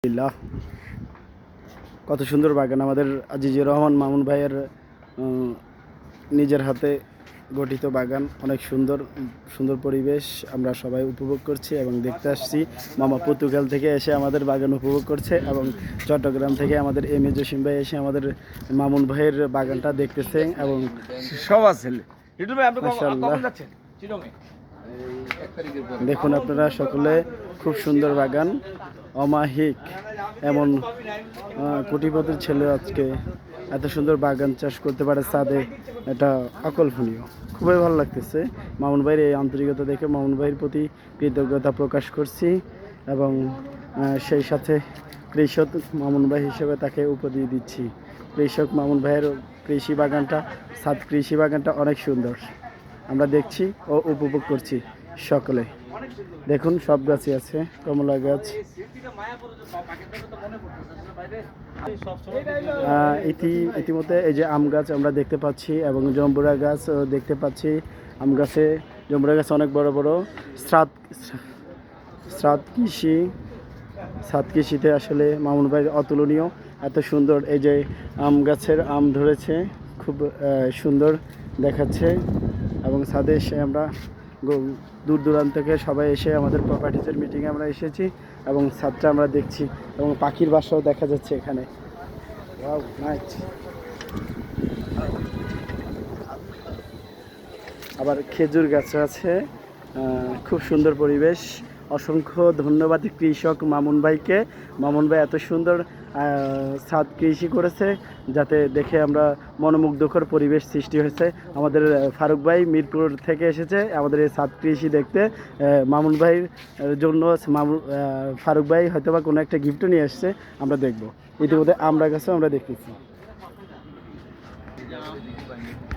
আলহামদুলিল্লাহ। কত সুন্দর বাগান আমাদের আজিজুর রহমান মামুন ভাইয়ের নিজের হাতে গঠিত বাগান। অনেক সুন্দর সুন্দর পরিবেশ আমরা সবাই উপভোগ করছি এবং দেখতে আসছি। মামা পর্তুগাল থেকে এসে আমাদের বাগান উপভোগ করছে এবং চট্টগ্রাম থেকে আমাদের এম এ জসিম ভাই এসে আমাদের মামুন ভাইয়ের বাগানটা দেখতেছে এবং সব আছে। দেখুন আপনারা সকলে খুব সুন্দর বাগান। অমাহিক এমন কোটিপতির ছেলে আজকে এত সুন্দর বাগান চাষ করতে পারে সাদে, এটা অকল্পনীয়। খুবই ভালো লাগতেছে। মামুন ভাইয়ের এই আন্তরিকতা দেখে মামুন ভাইয়ের প্রতি কৃতজ্ঞতা প্রকাশ করছি এবং সেই সাথে কৃষক মামুন ভাই হিসেবে তাকে উপাধি দিচ্ছি। কৃষক মামুন ভাইয়ের কৃষি বাগানটা, সাদ কৃষি বাগানটা অনেক সুন্দর। আমরা দেখছি ও উপভোগ করছি সকলে। দেখুন সব গাছই আছে কমলা গাছ। ইতি ইতিমধ্যে এই যে আম গাছ আমরা দেখতে পাচ্ছি এবং জম্বুরা গাছ দেখতে পাচ্ছি। আম গাছে জম্বুরা গাছ অনেক বড় বড়। শ্রাদ শ্রাদ কৃষি। সাত কৃষিতে আসলে মামুন ভাই অতুলনীয়। এত সুন্দর এই যে আম গাছের আম ধরেছে খুব সুন্দর দেখাচ্ছে। এবং ছাদে এসে আমরা দূর দূরান্ত থেকে সবাই এসে আমাদের প্রপার্টিজের মিটিংয়ে আমরা এসেছি এবং ছাদটা আমরা দেখছি এবং পাখির বাসাও দেখা যাচ্ছে এখানে. আবার খেজুর গাছ আছে। খুব সুন্দর পরিবেশ। অসংখ্য ধন্যবাদ কৃষক মামুন ভাইকে। মামুন ভাই এত সুন্দর ছাদ কৃষি করেছে যাতে দেখে আমরা মনোমুগ্ধকর পরিবেশ সৃষ্টি হয়েছে। আমাদের ফারুক ভাই মিরপুর থেকে এসেছে আমাদের এই ছাদ কৃষি দেখতে। মামুন ভাইয়ের জন্য মামুন ফারুক ভাই হয়তো বা কোনো একটা গিফটও নিয়ে এসছে, আমরা দেখব। ইতিমধ্যে আমরা গাছও আমরা দেখতেছি।